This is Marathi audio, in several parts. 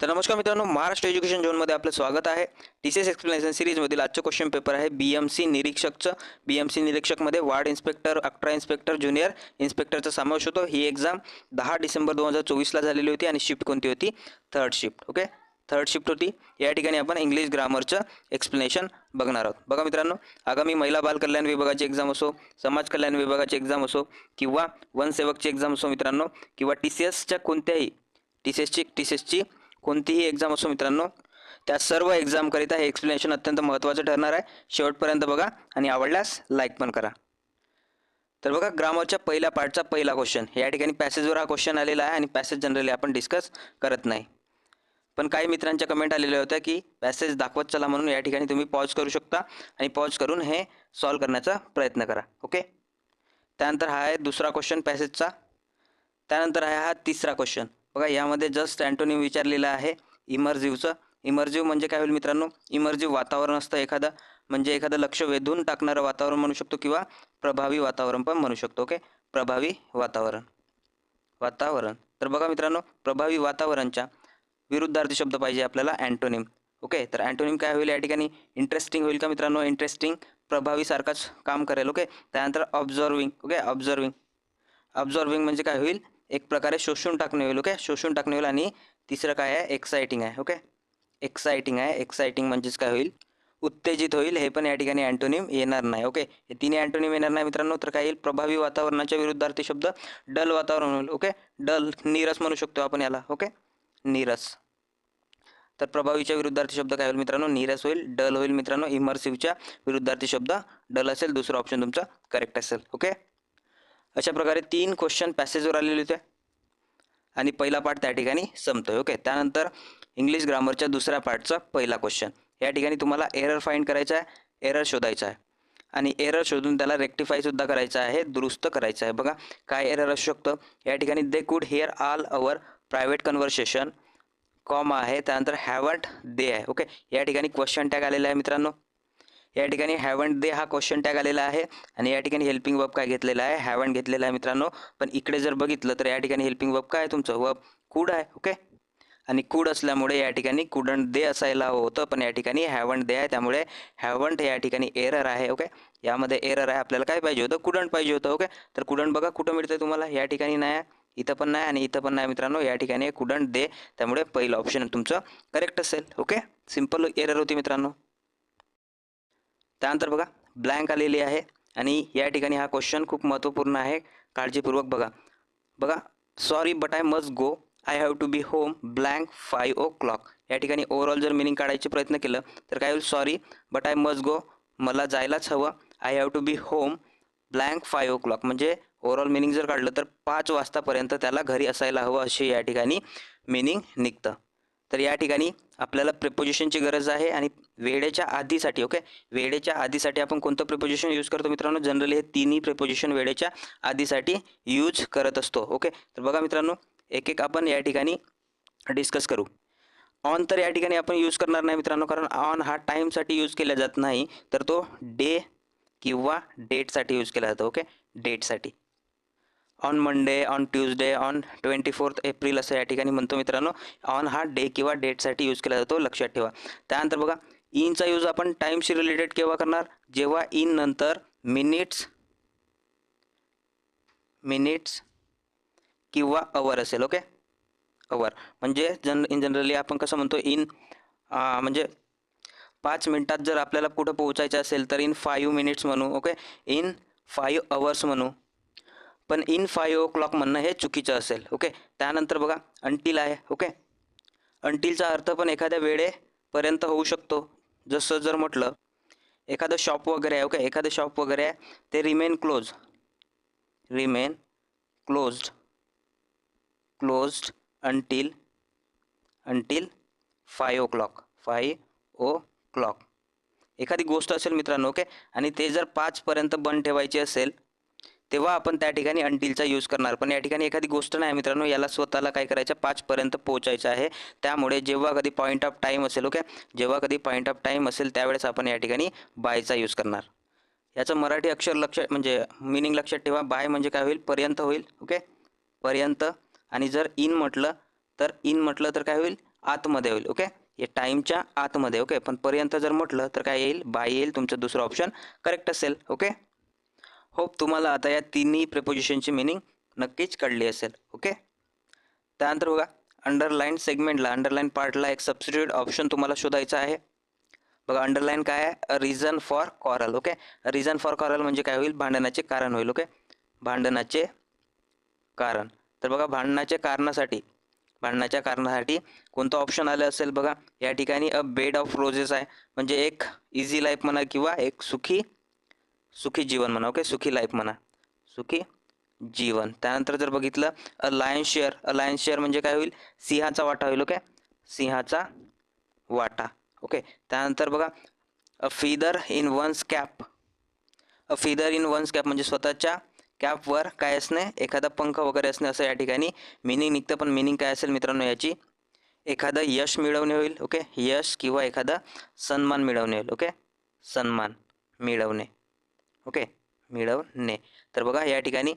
तर नमस्कार मित्रांनो महाराष्ट्र एज्युकेशन झोनमध्ये आपलं स्वागत आहे. टी सी एस एक्सप्लेनेशन सिरीजमधील आजचं क्वेश्चन पेपर आहे बी एम सी निरीक्षकचं. बी एम सी निरीक्षकमध्ये वार्ड इन्स्पेक्टर अकरा इन्स्पेक्टर ज्युनियर इन्स्पेक्टरचा समावेश होतो. ही एक्झाम दहा डिसेंबर दोन हजार चोवीसला झालेली होती आणि शिफ्ट कोणती होती? Third shift okay third shift होती. या ठिकाणी आपण इंग्लिश ग्रामरचं एक्सप्लेनेशन बघणार आहोत. बघा मित्रांनो आगामी महिला बाल कल्याण विभागाची एक्झाम असो समाज कल्याण विभागाची एक्झाम असो किंवा वनसेवकची एक्झाम असो मित्रांनो किंवा टी सी एसच्या कोणत्याही टी सी एसची टी सी एसची कोणतीही एक्झाम असो मित्रांनो त्या सर्व एक्झामकरिता हे एक्सप्लेनेशन अत्यंत महत्त्वाचं ठरणार आहे. शेवटपर्यंत बघा आणि आवडल्यास लाईक पण करा. तर बघा ग्रामरच्या पहिल्या पार्टचा पहिला क्वेश्चन या ठिकाणी पॅसेजवर हा क्वेश्चन आलेला आहे आणि पॅसेज जनरली आपण डिस्कस करत नाही. पण काही मित्रांच्या कमेंट आलेल्या होत्या की पॅसेज दाखवत चला म्हणून या ठिकाणी तुम्ही पॉज करू शकता आणि पॉज करून हे सॉल्व करण्याचा प्रयत्न करा. ओके त्यानंतर हा आहे दुसरा क्वेश्चन पॅसेजचा त्यानंतर आहे हा तिसरा क्वेश्चन बघा यामध्ये जस्ट अँटोनिम विचारलेलं आहे इमर्जिव्हचं इमर्जिव्ह म्हणजे काय होईल मित्रांनो? इमर्जिव्ह वातावरण असतं एखादं. म्हणजे एखादं लक्ष वेधून टाकणारं वातावरण म्हणू शकतो किंवा प्रभावी वातावरण पण म्हणू शकतो ओके? प्रभावी वातावरण. वातावरण. तर बघा मित्रांनो प्रभावी वातावरणच्या विरुद्धार्थी शब्द पाहिजे आपल्याला अँटोनिम. ओके? तर अँटोनिम काय होईल या ठिकाणी? इंटरेस्टिंग होईल का मित्रांनो? इंटरेस्टिंग प्रभावीसारखाच काम करेल ओके? त्यानंतर ऑब्झर्विंग ओके? ऑब्झर्विंग ऑब्झर्विंग म्हणजे काय होईल? एक प्रकारे शोषून टाकणे होईल ओके? शोषून टाकणे होईल आणि तिसरं काय आहे? एक्साइटिंग आहे ओके? एक्साइटिंग आहे. एक्साइटिंग म्हणजेच काय होईल? उत्तेजित होईल. हे पण या ठिकाणी अँटोनिम येणार नाही ओके? हे तिन्ही अँटोनिम येणार नाही मित्रांनो. तर काय येईल? प्रभावी वातावरणाच्या विरुद्धार्थी शब्द डल वातावरण होईल ओके? डल नीरस म्हणू शकतो आपण याला ओके? नीरस. तर प्रभावीच्या विरुद्धार्थी शब्द काय होईल मित्रांनो? नीरस होईल डल होईल मित्रांनो. इमर्सिव्हच्या विरुद्धार्थी शब्द डल असेल. दुसरा ऑप्शन तुमचा करेक्ट असेल ओके? अशा प्रकारे तीन क्वेश्चन पॅसेजवर आलेले होते. आणि पहिला पार्ट त्या ठिकाणी संपतोय. ओके त्यानंतर इंग्लिश ग्रामरच्या दुसऱ्या पार्टचा पहिला क्वेश्चन या ठिकाणी तुम्हाला एरर फाईंड करायचा आहे एरर शोधायचा आहे. आणि एरर शोधून त्याला रेक्टिफायसुद्धा करायचं आहे दुरुस्त करायचं आहे. बघा काय एरर असू शकतं? या ठिकाणी they could hear all our private conversation com आहे. त्यानंतर हॅवर्ट दे आहे. ओके या ठिकाणी क्वेश्चन टॅग आलेला आहे मित्रांनो. या ठिकाणी हॅवंट दे हा क्वेश्चन टॅग आलेला आहे आणि या ठिकाणी हेल्पिंग वर्ब काय घेतलेला आहे? हॅवंट घेतलेला आहे मित्रांनो. पण इकडे जर बघितलं तर या ठिकाणी हेल्पिंग वर्ब काय आहे तुमचं? वर्ब कुड आहे ओके आणि कुड असल्यामुळे या ठिकाणी कुडंट दे असायला हवं होतं पण या ठिकाणी हॅवंट दे आहे. त्यामुळे हॅवंट या ठिकाणी एरर आहे ओके यामध्ये एरर आहे. आपल्याला काय पाहिजे होतं? कुडंट पाहिजे होतं ओके तर कुडंट बघा कुठं मिळतं तुम्हाला? या ठिकाणी नाही आहे इथं पण नाही आणि इथं पण नाही मित्रांनो. या ठिकाणी कुडंट दे त्यामुळे पहिलं ऑप्शन तुमचं करेक्ट असेल ओके सिंपल एरर होती मित्रांनो. त्यानंतर बघा ब्लँक आलेली आहे. आणि या ठिकाणी हा क्वेश्चन खूप महत्त्वपूर्ण आहे. काळजीपूर्वक बघा. बघा sorry but I must go I have to be home blank five o'clock या ठिकाणी ओव्हरऑल जर मिनिंग काढायचे प्रयत्न केलं तर काय होईल? Sorry but I must go मला जायलाच हवं. I have to be home blank five o'clock म्हणजे ओव्हरऑल मिनिंग जर काढलं तर पाच वाजतापर्यंत त्याला घरी असायला हवं असे या ठिकाणी मिनिंग निघतं. तर या ठिकाणी आपल्याला प्रिपोजिशनची गरज आहे आणि वेळेच्या आधीसाठी ओके वेळेच्या आधीसाठी आपण कोणतं प्रिपोजिशन यूज करतो मित्रांनो? जनरली हे तिन्ही प्रिपोजिशन वेळेच्या आधीसाठी यूज करत असतो ओके तर बघा मित्रांनो एक एक आपण या ठिकाणी डिस्कस करू. ऑन तर या ठिकाणी आपण यूज करणार नाही मित्रांनो कारण ऑन हा टाईमसाठी यूज केला जात नाही तर तो डे किंवा डेटसाठी यूज केला जातो okay डेटसाठी on Monday on Tuesday on twenty fourth April असं या ठिकाणी म्हणतो मित्रांनो. ऑन हा डे किंवा डेटसाठी यूज केला जातो लक्षात ठेवा. त्यानंतर बघा इनचा यूज आपण टाईमशी रिलेटेड केव्हा करणार? जेव्हा इन नंतर मिनिट्स मिनिट्स किंवा अवर असेल ओके अवर म्हणजे जन इन जनरली आपण कसं म्हणतो इन म्हणजे पाच मिनटात जर आपल्याला कुठं पोहोचायचं असेल तर इन फाईव्ह मिनिट्स म्हणू ओके इन फाईव्ह अवर्स म्हणू. पण इन फाईव्ह ओ क्लॉक म्हणणं हे चुकीचं असेल ओके त्यानंतर बघा अंटील आहे ओके अंटीलचा अर्थ पण एखाद्या वेळेपर्यंत होऊ शकतो. जसं जर म्हटलं एखादं शॉप वगैरे आहे ओके एखादं शॉप वगैरे आहे ते remain close remain closed closed until until five o'clock five o'clock एखादी गोष्ट असेल मित्रांनो ओके आणि ते जर पाचपर्यंत बंद ठेवायची असेल तेव्हा आपण त्या ठिकाणी अंटीलचा यूज करणार. पण या ठिकाणी एखादी गोष्ट नाही मित्रांनो याला स्वतःला काय करायचं? पाचपर्यंत पोहोचायचं आहे. त्यामुळे जेव्हा कधी पॉईंट ऑफ टाईम असेल ओके जेव्हा कधी पॉईंट ऑफ टाईम असेल त्यावेळेस आपण या ठिकाणी बायचा यूज करणार. याचं मराठी अक्षर लक्ष म्हणजे मिनिंग लक्षात ठेवा. बाय म्हणजे काय होईल? पर्यंत होईल ओके पर्यंत. आणि जर इन म्हटलं तर इन म्हटलं तर काय होईल? आतमध्ये होईल ओके हे टाईमच्या आतमध्ये ओके पण पर्यंत जर म्हटलं तर काय येईल? बाय येईल. तुमचं दुसरं ऑप्शन करेक्ट असेल ओके होप तुम्हाला आता या तिन्ही प्रिपोजिशनची मिनिंग नक्कीच कळली असेल ओके त्यानंतर बघा अंडरलाईन सेगमेंटला अंडरलाईन पार्टला एक सबस्टिट्यूट ऑप्शन तुम्हाला शोधायचा आहे. बघा अंडरलाईन काय आहे? Reason for quarrel okay reason for quarrel म्हणजे काय होईल? भांडणाचे कारण होईल ओके भांडणाचे कारण. तर बघा भांडणाच्या कारणासाठी भांडणाच्या कारणासाठी कोणतं ऑप्शन आलं असेल बघा? या ठिकाणी अ बेड ऑफ रोजेस आहे. म्हणजे एक इझी लाईफ म्हणा किंवा एक सुखी सुखी जीवन म्हणा ओके सुखी लाईफ म्हणा. सुखी जीवन. त्यानंतर जर बघितलं a lion share a lion share म्हणजे काय होईल? सिंहाचा वाटा होईल ओके सिंहाचा वाटा ओके त्यानंतर बघा a feather in one's cap a feather in one's cap म्हणजे स्वतःच्या कॅपवर काय असणे? एखादा पंख वगैरे असणे असं या ठिकाणी मिनिंग निघतं. पण मिनिंग काय असेल मित्रांनो याची? एखादं यश मिळवणे होईल ओके यश किंवा एखादा सन्मान मिळवणे होईल ओके सन्मान मिळवणे. ओके? मिळवणे तर बघा या ठिकाणी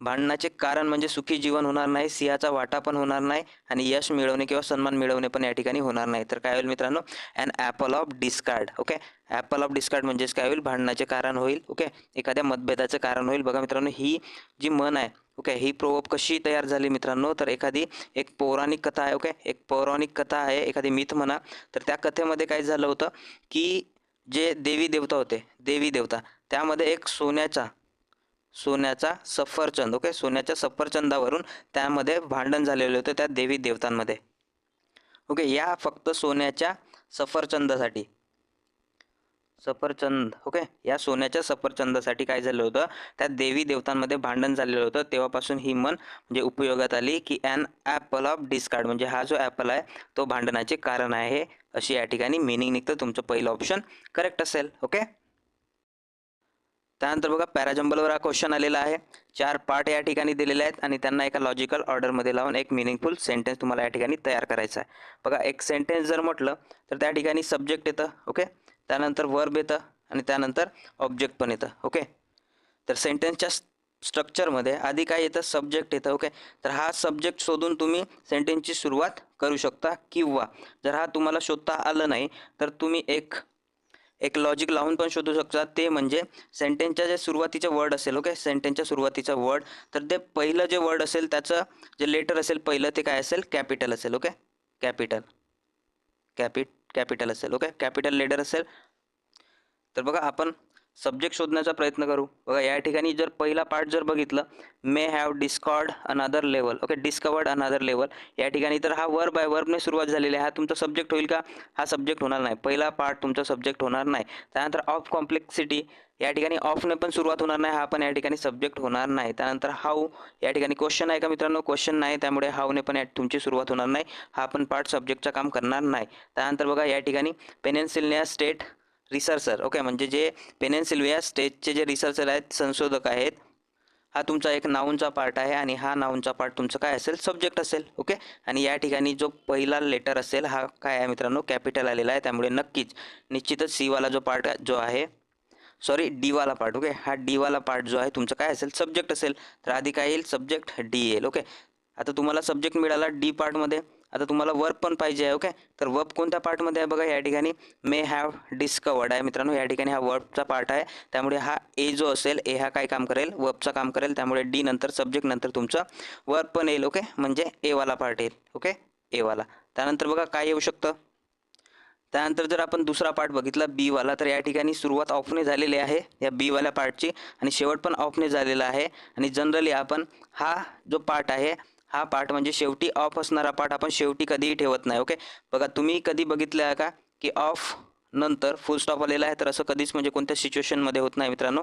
भांडणाचे कारण म्हणजे सुखी जीवन होणार नाही सिंहाचा वाटा पण होणार नाही आणि यश मिळवणे किंवा सन्मान मिळवणे पण या ठिकाणी होणार नाही. तर काय होईल मित्रांनो? And apple of discard okay? Apple of discard म्हणजेच काय होईल? भांडणाचे कारण होईल ओके? एखाद्या मतभेदाचं कारण होईल. बघा मित्रांनो ही जी मन आहे ओके? ही प्रोप कशी तयार झाली मित्रांनो? तर एखादी एक पौराणिक कथा आहे ओके? एक पौराणिक कथा आहे एखादी मिथ म्हणा. तर त्या कथेमध्ये काय झालं होतं की जे देवी देवता होते देवी देवता त्यामध्ये एक सोन्याचा सोन्याचा सफरचंद ओके सोन्याच्या सफरचंदावरून त्यामध्ये भांडण झालेले होते त्या देवी देवतांमध्ये. ओके या फक्त सोन्याच्या सफरचंदासाठी. सफरचंद ओके या सोन्याच्या सफरचंदासाठी काय झालं होतं? त्या देवी देवतांमध्ये भांडण झालेलं होतं. तेव्हापासून ही मन म्हणजे उपयोगात आली की ॲन ॲपल ऑफ डिस्कार्ड म्हणजे हा जो ॲपल आहे तो भांडणाचे कारण आहे अशी या ठिकाणी मिनिंग निघतं. तुमचं पहिलं ऑप्शन करेक्ट असेल ओके त्यानंतर बघा पॅराजंबलवर हा क्वेश्चन आलेला आहे. चार पार्ट या ठिकाणी दिलेले आहेत आणि त्यांना एका लॉजिकल ऑर्डरमध्ये लावून एक मिनिंगफुल सेंटेन्स तुम्हाला या ठिकाणी तयार करायचा आहे. बघा एक सेंटेन्स जर म्हटलं तर त्या ठिकाणी सब्जेक्ट येतं ओके त्यानंतर वर्ब येतं आणि त्यानंतर ऑब्जेक्ट पण येतं ओके तर सेंटेन्सच्या स्ट्रक्चरमध्ये आधी काय येतं? सब्जेक्ट येतं ओके तर हा सब्जेक्ट शोधून तुम्ही सेंटेन्सची सुरुवात करू शकता किंवा जर हा तुम्हाला शोधता आलं नाही तर तुम्ही एक एक लॉजिक लावून पण शोधू शकता. ते म्हणजे सेंटेन्सच्या जे सुरुवातीचे वर्ड असेल ओके सेंटेन्सच्या सुरुवातीचं वर्ड तर ते पहिलं जे वर्ड असेल त्याचं जे लेटर असेल पहिलं ते काय असेल? कॅपिटल असेल ओके कॅपिटल कॅपिट कॅपिटल असेल ओके कॅपिटल लेटर असेल. तर बघा आपण सब्जेक्ट शोधण्याचा प्रयत्न करू. बघा या ठिकाणी जर पहिला पार्ट जर बघितलं may have discord another level okay discovered another level या ठिकाणी तर हा वर्ब आहे वर्बने सुरुवात झालेली आहे. हा तुमचा सब्जेक्ट होईल का? हा सब्जेक्ट होणार नाही. पहिला पार्ट तुमचा सब्जेक्ट होणार नाही. त्यानंतर ऑफ कॉम्प्लेक्सिटी या ठिकाणी ऑफने पण सुरुवात होणार नाही. हा पण या ठिकाणी सब्जेक्ट होणार नाही. त्यानंतर हाऊ या ठिकाणी क्वेश्चन आहे का मित्रांनो? क्वेश्चन नाही. त्यामुळे हाऊने पण या तुमची सुरुवात होणार नाही. हा पण पार्ट सब्जेक्टचं काम करणार नाही. त्यानंतर बघा या ठिकाणी पेनेन्सिलने स्टेट रिसर्चर ओके म्हणजे जे पेनेन्सिल्विया स्टेटचे जे रिसर्चर आहेत संशोधक आहेत हा तुमचा एक नाऊनचा पार्ट आहे आणि हा नाऊनचा पार्ट तुमचं काय असेल सब्जेक्ट असेल. ओके आणि या ठिकाणी जो पहिला लेटर असेल हा काय आहे मित्रांनो? कॅपिटल आलेला आहे त्यामुळे नक्कीच निश्चितच सीवाला जो पार्ट जो आहे सॉरी डीवाला पार्ट ओके हा डीवाला पार्ट जो आहे तुमचं काय असेल? सब्जेक्ट असेल. तर आधी काय येईल? सब्जेक्ट डी येईल ओके आता तुम्हाला सब्जेक्ट मिळाला डी पार्टमध्ये आता तुम्हाला वर्ब पण पाहिजे आहे ओके तर वर्ब कोणत्या पार्टमध्ये आहे बघा या ठिकाणी मे हॅव डिस्कवर्ड आहे. मित्रांनो या ठिकाणी हा वर्बचा पार्ट आहे. त्यामुळे हा ए जो असेल ए हा काय काम करेल? वर्बचा काम करेल. त्यामुळे डी नंतर सब्जेक्ट नंतर तुमचं वर्ब पण येईल ओके म्हणजे एवाला पार्ट येईल ओके एवाला त्यानंतर बघा काय येऊ शकतं? त्यानंतर जर आपण दुसरा पार्ट बघितला बी वाला तर या ठिकाणी सुरुवात ऑफने झालेली आहे या बीवाल्या पार्टची आणि शेवट पण ऑफने झालेला आहे. आणि जनरली आपण हा जो पार्ट आहे हा पार्ट म्हणजे शेवटी ऑफ असणारा पार्ट आपण शेवटी कधीही ठेवत नाही ओके बघा तुम्ही कधी बघितलं आहे का की ऑफ नंतर फुल स्टॉप आलेला आहे? तर असं कधीच म्हणजे कोणत्या सिच्युएशनमध्ये होत नाही मित्रांनो.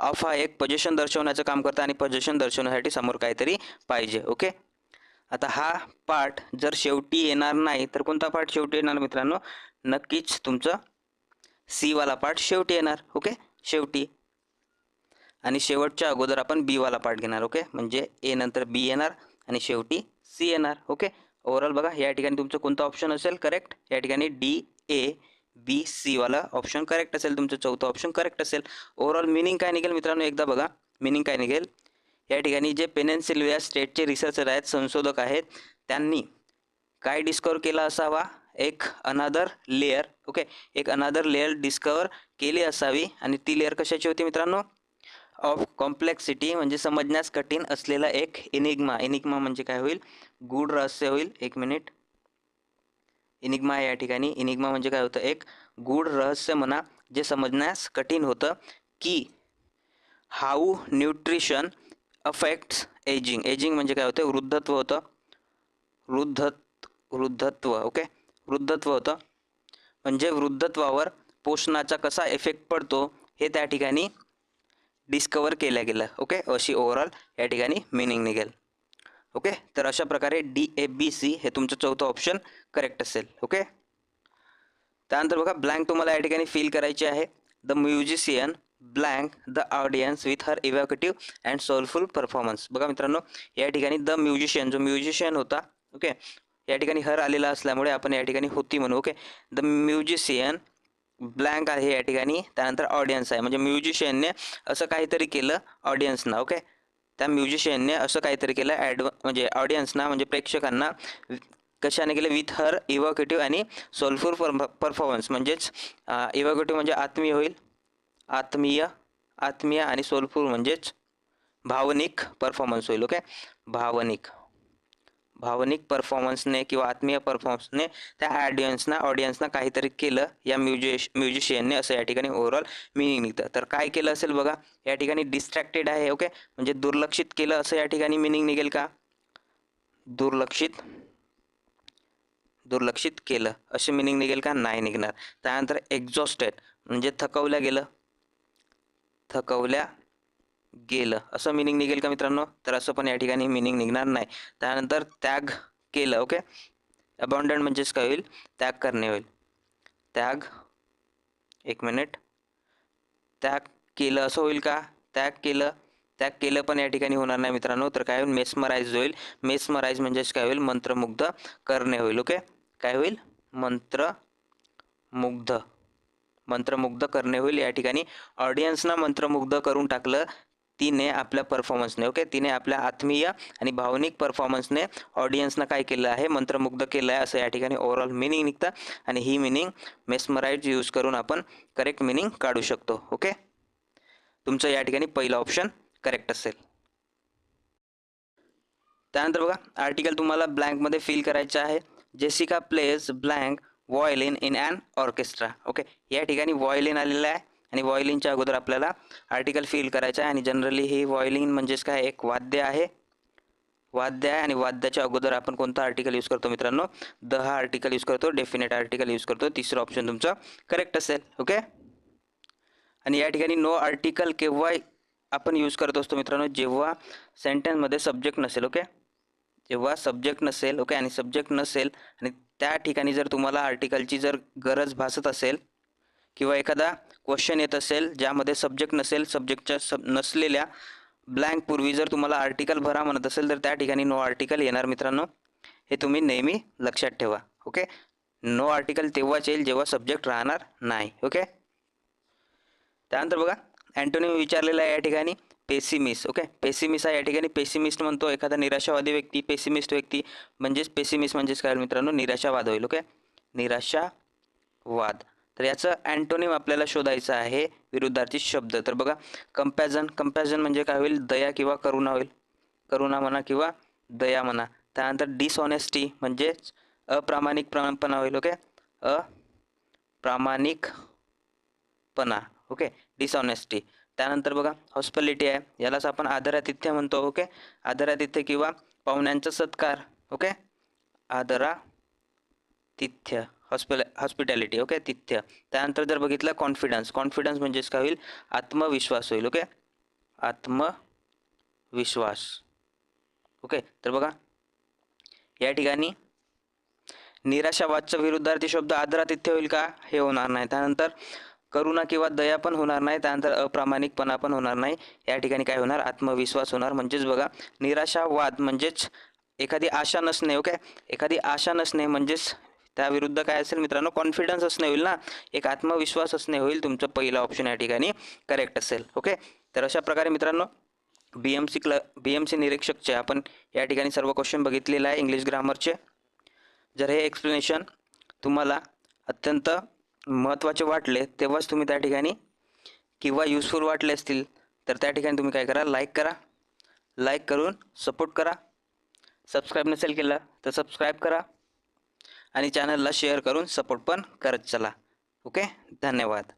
ऑफ हा एक पजेशन दर्शवण्याचं काम करतं आणि पजेशन दर्शवण्यासाठी समोर काहीतरी पाहिजे ओके आता हा पार्ट जर शेवटी येणार नाही तर कोणता पार्ट शेवटी येणार मित्रांनो? नक्कीच तुमचं सीवाला पाठ शेवटी येणार ओके शेवटी. आणि शेवटच्या अगोदर आपण बी वाला पार्ट घेणार ओके म्हणजे ए नंतर बी येणार. आणि शेवटी सी येणार ओके? ओव्हरऑल बघा या ठिकाणी तुमचं कोणतं ऑप्शन असेल करेक्ट या ठिकाणी डी ए बी सी वाला ऑप्शन करेक्ट असेल तुमचं चौथं ऑप्शन करेक्ट असेल. ओव्हरऑल मिनिंग काय निघेल मित्रांनो? एकदा बघा मिनिंग काय निघेल? या ठिकाणी जे पेनेन्सिल्विया स्टेटचे रिसर्चर आहेत संशोधक आहेत त्यांनी काय डिस्कवर केला असावा? एक अनादर लेअर ओके? एक अनादर लेअर डिस्कवर केली असावी आणि ती लेअर कशाची होती मित्रांनो? ऑफ कॉम्प्लेक्सिटी म्हणजे समजण्यास कठीण असलेला एक इनिग्मा इनिग्मा म्हणजे काय होईल? गूढ रहस्य होईल. एक मिनिट इनिग्मा या ठिकाणी. इनिग्मा म्हणजे काय होतं? एक गूढ रहस्य म्हणा जे समजण्यास कठीण होतं की how nutrition affects ageing ageing म्हणजे काय होतं? वृद्धत्व होतं. वृद्ध वृद्धत्व ओके वृद्धत्व होतं. म्हणजे वृद्धत्वावर पोषणाचा कसा इफेक्ट पडतो? हे त्या ठिकाणी डिस्कवर केल्या गेलं. ओके अशी ओव्हरऑल या ठिकाणी मिनिंग निघेल. ओके तर अशा प्रकारे डी ए बी सी हे तुमचं चौथं ऑप्शन करेक्ट असेल. ओके त्यानंतर बघा ब्लँक तुम्हाला या ठिकाणी फील करायची आहे. The musician blank the audience with her evocative and soulful performance बघा मित्रांनो या ठिकाणी द म्युझिशियन जो म्युझिशियन होता ओके या ठिकाणी हर आलेला असल्यामुळे आपण या ठिकाणी होती म्हणू ओके द म्युझिशियन ब्लँक आहे या ठिकाणी. त्यानंतर ऑडियन्स आहे. म्हणजे म्युझिशियनने असं काहीतरी केलं ऑडियन्सना ओके त्या म्युझिशियनने असं काहीतरी केलं ॲडव म्हणजे ऑडियन्सना म्हणजे प्रेक्षकांना कशाने केलं? विथ हर इव्हॉकेटिव्ह आणि सोलफुल परफॉर्मन्स म्हणजेच इव्हॉकेटिव्ह म्हणजे आत्मीय होईल. आत्मीय आत्मीय आणि सोलफुल म्हणजेच भावनिक परफॉर्मन्स होईल ओके भावनिक. भावनिक परफॉर्मन्सने किंवा आत्मीय परफॉर्मन्सने त्या ऑडियन्सना ऑडियन्सना काहीतरी केलं या म्युझिश म्युझिशियनने असं या ठिकाणी ओव्हरऑल मिनिंग निघतं. तर काय केलं असेल बघा या ठिकाणी डिस्ट्रॅक्टेड आहे ओके म्हणजे दुर्लक्षित केलं असं या ठिकाणी मिनिंग निघेल का? दुर्लक्षित दुर्लक्षित केलं असे मिनिंग निघेल का? नाही निघणार. त्यानंतर एक्झॉस्टेड म्हणजे थकवल्या गेलं. थकवल्या गेलं. असं मिनिंग निघेल का मित्रांनो? तर असं पण या ठिकाणी मिनिंग निघणार नाही. त्यानंतर त्याग केलं ओके अबाउंडंट म्हणजेच काय होईल? त्याग करणे होईल. त्याग एक मिनिट त्याग केलं असं होईल का? त्याग केलं. त्याग केलं पण या ठिकाणी होणार नाही मित्रांनो. तर काय होईल? मेस्मराईज होईल. मेस्मराईज म्हणजेच काय होईल? मंत्रमुग्ध करणे होईल ओके काय होईल? मंत्रमुग्ध. मंत्रमुग्ध करणे होईल. या ठिकाणी ऑडियन्सना मंत्रमुग्ध करून टाकलं तिने आपल्या परफॉर्मन्सने ओके तिने आपल्या आत्मीय आणि भावनिक परफॉर्मन्सने ऑडियन्सना काय केलं आहे? मंत्रमुग्ध केलं आहे असं या ठिकाणी ओव्हरऑल मिनिंग निघतं. आणि ही मिनिंग मेस्मराईज यूज करून आपण करेक्ट मिनिंग काढू शकतो ओके तुमचं या ठिकाणी पहिलं ऑप्शन करेक्ट असेल. त्यानंतर बघा आर्टिकल तुम्हाला ब्लँकमध्ये फिल करायचं आहे. Jessica plays blank violin in and orchestra okay या ठिकाणी वॉयलिन आलेलं आहे. आणि व्हॉइलिंगच्या अगोदर आपल्याला आर्टिकल फिल करायचं आहे. आणि जनरली ही व्हॉइलिंग म्हणजेच काय? एक वाद्य आहे. वाद्य आहे आणि वाद्याच्या अगोदर आपण कोणता आर्टिकल यूज करतो मित्रांनो? द हा आर्टिकल यूज करतो. डेफिनेट आर्टिकल यूज करतो. तिसरं ऑप्शन तुमचं करेक्ट असेल. ओके आणि या ठिकाणी नो आर्टिकल केव्हा आपण यूज करत असतो मित्रांनो? जेव्हा सेंटेन्समध्ये सब्जेक्ट नसेल ओके जेव्हा सब्जेक्ट नसेल ओके आणि सब्जेक्ट नसेल आणि त्या ठिकाणी जर तुम्हाला आर्टिकलची जर गरज भासत असेल किंवा एखादा क्वेश्चन येत असेल ज्यामध्ये सब्जेक्ट नसेल सब्जेक्टच्या सब नसलेल्या ब्लँक पूर्वी जर तुम्हाला आर्टिकल भरा म्हणत असेल तर त्या ठिकाणी नो आर्टिकल येणार मित्रांनो. हे तुम्ही नेहमी लक्षात ठेवा ओके नो आर्टिकल तेव्हाच येईल जेव्हा सब्जेक्ट राहणार नाही ओके त्यानंतर बघा अँटोनी विचारलेला आहे या ठिकाणी पेसिमिस्ट ओके पेसिमिस्ट आहे या ठिकाणी पेसिमिस्ट म्हणतो एखादा निराशावादी व्यक्ती पेसिमिस्ट व्यक्ती म्हणजेच पेसिमिस्ट म्हणजेच काय मित्रांनो? निराशावाद होईल ओके निराशावाद. तर याचं अँटोनिम आपल्याला शोधायचं आहे विरुद्धार्थी शब्द. तर बघा कंपॅझन कंपॅझन म्हणजे काय होईल? दया किंवा करुणा होईल. करुणा म्हणा किंवा दया म्हणा. त्यानंतर डिसऑनेस्टी म्हणजेच अप्रामाणिकपणा होईल ओके अप्रामाणिकपणा ओके डिसऑनेस्टी त्यानंतर बघा हॉस्पिटॅलिटी आहे. यालाच आपण आदरातिथ्य म्हणतो ओके आदरातिथ्य किंवा पाहुण्यांचा सत्कार ओके आदरातिथ्य. Hospital hospitality okay? तिथ्य त्यानंतर जर बघितलं कॉन्फिडन्स कॉन्फिडन्स म्हणजेच काय होईल? आत्मविश्वास होईल ओके? आत्मविश्वास. ओके? तर बघा. या ठिकाणी निराशावादच्या विरुद्धार्थी शब्द आदरातिथ्य होईल का? हे होणार नाही. त्यानंतर करुणा किंवा दया पण होणार नाही. त्यानंतर अप्रामाणिकपणा पण होणार नाही. या ठिकाणी काय होणार? आत्मविश्वास होणार. म्हणजेच बघा निराशावाद म्हणजेच एखादी आशा नसणे ओके? एखादी आशा नसणे म्हणजेच त्या विरुद्ध काय असेल मित्रांनो कॉन्फिडन्स असणे होईल ना? एक आत्मविश्वास असणे होईल तुमचं पहिलं ऑप्शन या ठिकाणी करेक्ट असेल. ओके तर अशा प्रकारे मित्रांनो बी एम सी क्ल बी एम सी निरीक्षकचे आपण या ठिकाणी सर्व क्वेश्चन बघितलेलं आहे इंग्लिश ग्रामरचे जर हे एक्सप्लेनेशन तुम्हाला अत्यंत महत्त्वाचे वाटले तेव्हाच तुम्ही त्या ठिकाणी किंवा युजफुल वाटले असतील तर त्या ठिकाणी तुम्ही काय करा? लाईक करा. लाईक करून सपोर्ट करा. सबस्क्राईब नसेल केलं तर सबस्क्राईब करा. आणि चॅनलला शेअर करून सपोर्ट पण करत चला. ओके धन्यवाद.